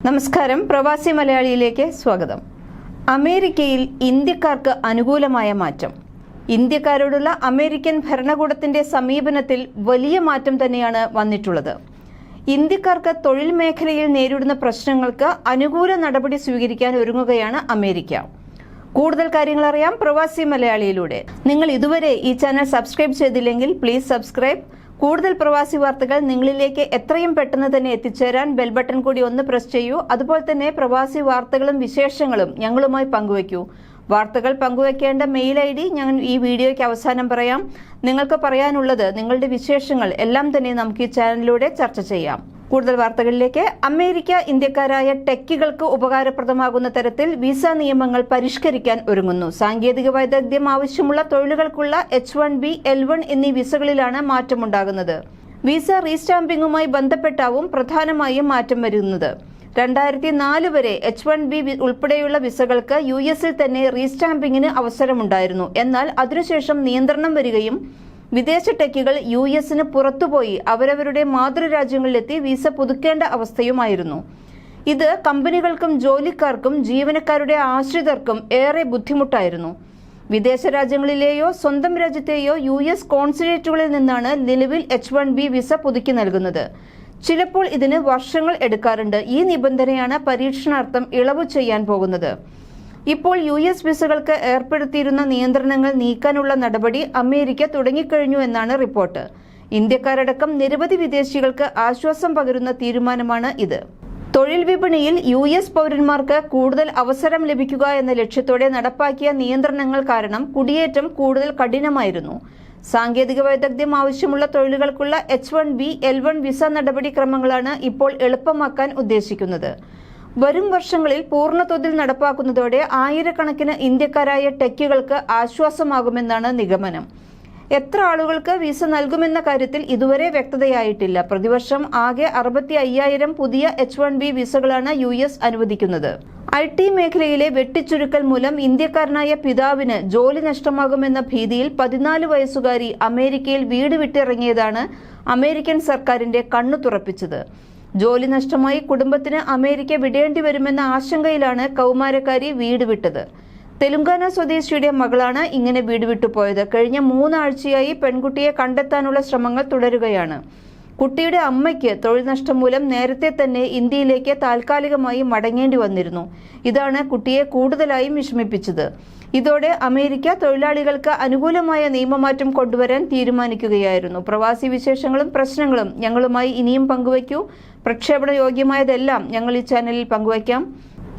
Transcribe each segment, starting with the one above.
നമസ്കാരം. പ്രവാസി മലയാളിയിലേക്ക് സ്വാഗതം. അമേരിക്കയിൽ ഇന്ത്യക്കാർക്ക് അനുകൂലമായ മാറ്റം. ഇന്ത്യക്കാരോടുള്ള അമേരിക്കൻ ഭരണകൂടത്തിന്റെ സമീപനത്തിൽ വലിയ മാറ്റം തന്നെയാണ് വന്നിട്ടുള്ളത്. ഇന്ത്യക്കാർക്ക് തൊഴിൽ മേഖലയിൽ നേരിടുന്ന പ്രശ്നങ്ങൾക്ക് അനുകൂല നടപടി സ്വീകരിക്കാൻ ഒരുങ്ങുകയാണ് അമേരിക്ക. കൂടുതൽ കാര്യങ്ങൾ അറിയാം പ്രവാസി മലയാളിയിലൂടെ. നിങ്ങൾ ഇതുവരെ ഈ ചാനൽ സബ്സ്ക്രൈബ് ചെയ്തില്ലെങ്കിൽ പ്ലീസ് സബ്സ്ക്രൈബ്. കൂടുതൽ പ്രവാസി വാർത്തകൾ നിങ്ങളിലേക്ക് എത്രയും പെട്ടെന്ന് തന്നെ എത്തിച്ചേരാൻ ബെൽ ബട്ടൺ കൂടി ഒന്ന് പ്രസ് ചെയ്യൂ. അതുപോലെ തന്നെ പ്രവാസി വാർത്തകളും വിശേഷങ്ങളും ഞങ്ങളുമായി പങ്കുവയ്ക്കൂ. വാർത്തകൾ പങ്കുവയ്ക്കേണ്ട മെയിൽ ഐ ഡി ഞാൻ ഈ വീഡിയോയ്ക്ക് അവസാനം പറയാം. നിങ്ങൾക്ക് പറയാനുള്ളത് നിങ്ങളുടെ വിശേഷങ്ങൾ എല്ലാം തന്നെ നമുക്ക് ഈ ചാനലിലൂടെ ചർച്ച ചെയ്യാം. കൂടുതൽ വാർത്തകളിലേക്ക്. അമേരിക്ക ഇന്ത്യക്കാരായ ടെക്കികൾക്ക് ഉപകാരപ്രദമാകുന്ന തരത്തിൽ വിസ നിയമങ്ങൾ പരിഷ്കരിക്കാൻ ഒരുങ്ങുന്നു. സാങ്കേതിക വൈദഗ്ധ്യം ആവശ്യമുള്ള തൊഴിലുകൾക്കുള്ള H one B L one എന്നീ വിസകളിലാണ് മാറ്റമുണ്ടാകുന്നത്. വിസ റീസ്റ്റാമ്പിംഗുമായി ബന്ധപ്പെട്ടാവും പ്രധാനമായും മാറ്റം വരുന്നത്. രണ്ടായിരത്തി നാല് വരെ എച്ച് വൺ ബി ഉൾപ്പെടെയുള്ള വിസകൾക്ക് യു എസിൽ തന്നെ റീസ്റ്റാമ്പിംഗിന് അവസരമുണ്ടായിരുന്നു. എന്നാൽ അതിനുശേഷം നിയന്ത്രണം വരികയും വിദേശ ടെക്കുകൾ യു എസിന് പുറത്തുപോയി അവരവരുടെ മാതൃരാജ്യങ്ങളിലെത്തി വിസ പുതുക്കേണ്ട അവസ്ഥയുമായിരുന്നു. ഇത് കമ്പനികൾക്കും ജോലിക്കാർക്കും ജീവനക്കാരുടെ ആശ്രിതർക്കും ഏറെ ബുദ്ധിമുട്ടായിരുന്നു. വിദേശ രാജ്യങ്ങളിലെയോ സ്വന്തം രാജ്യത്തെയോ യു എസ് കോൺസുലേറ്റുകളിൽ നിന്നാണ് നിലവിൽ എച്ച് വൺ ബി വിസ പുതുക്കി നൽകുന്നത്. ചിലപ്പോൾ ഇതിന് വർഷങ്ങൾ എടുക്കാറുണ്ട്. ഈ നിബന്ധനയാണ് പരീക്ഷണാർത്ഥം ഇളവ് ചെയ്യാൻ പോകുന്നത്. ഇപ്പോൾ യു എസ് വിസകൾക്ക് ഏർപ്പെടുത്തിയിരുന്ന നിയന്ത്രണങ്ങൾ നീക്കാനുള്ള നടപടി അമേരിക്ക തുടങ്ങിക്കഴിഞ്ഞു എന്നാണ് റിപ്പോർട്ട്. ഇന്ത്യക്കാരടക്കം നിരവധി വിദേശികൾക്ക് ആശ്വാസം പകരുന്ന തീരുമാനമാണ് ഇത്. തൊഴിൽ വിപണിയിൽ യു എസ് പൗരന്മാർക്ക് കൂടുതൽ അവസരം ലഭിക്കുക എന്ന ലക്ഷ്യത്തോടെ നടപ്പാക്കിയ നിയന്ത്രണങ്ങൾ കാരണം കുടിയേറ്റം കൂടുതൽ കഠിനമായിരുന്നു. സാങ്കേതിക വൈദഗ്ധ്യം ആവശ്യമുള്ള തൊഴിലുകൾക്കുള്ള H one B L one visa നടപടിക്രമങ്ങളാണ് ഇപ്പോൾ എളുപ്പമാക്കാൻ ഉദ്ദേശിക്കുന്നത്. വരും വർഷങ്ങളിൽ പൂർണതോതിൽ നടപ്പാക്കുന്നതോടെ ആയിരക്കണക്കിന് ഇന്ത്യക്കാരായ ടെക്കുകൾക്ക് ആശ്വാസമാകുമെന്നാണ് നിഗമനം. എത്ര ആളുകൾക്ക് വിസ നൽകുമെന്ന കാര്യത്തിൽ ഇതുവരെ വ്യക്തതയായിട്ടില്ല. പ്രതിവർഷം ആകെ അറുപത്തി അയ്യായിരം പുതിയ എച്ച് വൺ ബി വിസകളാണ് യു എസ് അനുവദിക്കുന്നത്. ഐ ടി മേഖലയിലെ വെട്ടിച്ചുരുക്കൽ മൂലം ഇന്ത്യക്കാരനായ പിതാവിന് ജോലി നഷ്ടമാകുമെന്ന ഭീതിയിൽ പതിനാല് വയസ്സുകാരി അമേരിക്കയിൽ വീട് വിട്ടിറങ്ങിയതാണ് അമേരിക്കൻ സർക്കാരിന്റെ കണ്ണു തുറപ്പിച്ചത്. ജോലി നഷ്ടമായി കുടുംബത്തിന് അമേരിക്ക വിടേണ്ടി വരുമെന്ന ആശങ്കയിലാണ് കൗമാരക്കാരി വീട് വിട്ടത്. തെലുങ്കാന സ്വദേശിയുടെ മകളാണ് ഇങ്ങനെ വീട് വിട്ടുപോയത്. കഴിഞ്ഞ മൂന്നാഴ്ചയായി പെൺകുട്ടിയെ കണ്ടെത്താനുള്ള ശ്രമങ്ങൾ തുടരുകയാണ്. കുട്ടിയുടെ അമ്മയ്ക്ക് തൊഴിൽ നഷ്ടം മൂലം നേരത്തെ തന്നെ ഇന്ത്യയിലേക്ക് താൽക്കാലികമായി മടങ്ങേണ്ടി വന്നിരുന്നു. ഇതാണ് കുട്ടിയെ കൂടുതലായും വിഷമിപ്പിച്ചത്. ഇതോടെ അമേരിക്ക തൊഴിലാളികൾക്ക് അനുകൂലമായ നിയമമാറ്റം കൊണ്ടുവരാൻ തീരുമാനിക്കുകയായിരുന്നു. പ്രവാസി വിശേഷങ്ങളും പ്രശ്നങ്ങളും ഞങ്ങളുമായി ഇനിയും പങ്കുവയ്ക്കൂ. പ്രക്ഷേപണ യോഗ്യമായതെല്ലാം ഞങ്ങൾ ഈ ചാനലിൽ പങ്കുവയ്ക്കാം.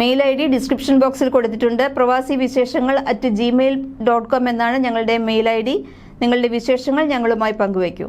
മെയിൽ ഐ ഡി ഡിസ്ക്രിപ്ഷൻ ബോക്സിൽ കൊടുത്തിട്ടുണ്ട്. പ്രവാസി വിശേഷങ്ങൾ അറ്റ് ജിമെയിൽ ഡോട്ട് കോം എന്നാണ് ഞങ്ങളുടെ മെയിൽ ഐ ഡി. നിങ്ങളുടെ വിശേഷങ്ങൾ ഞങ്ങളുമായി പങ്കുവയ്ക്കൂ.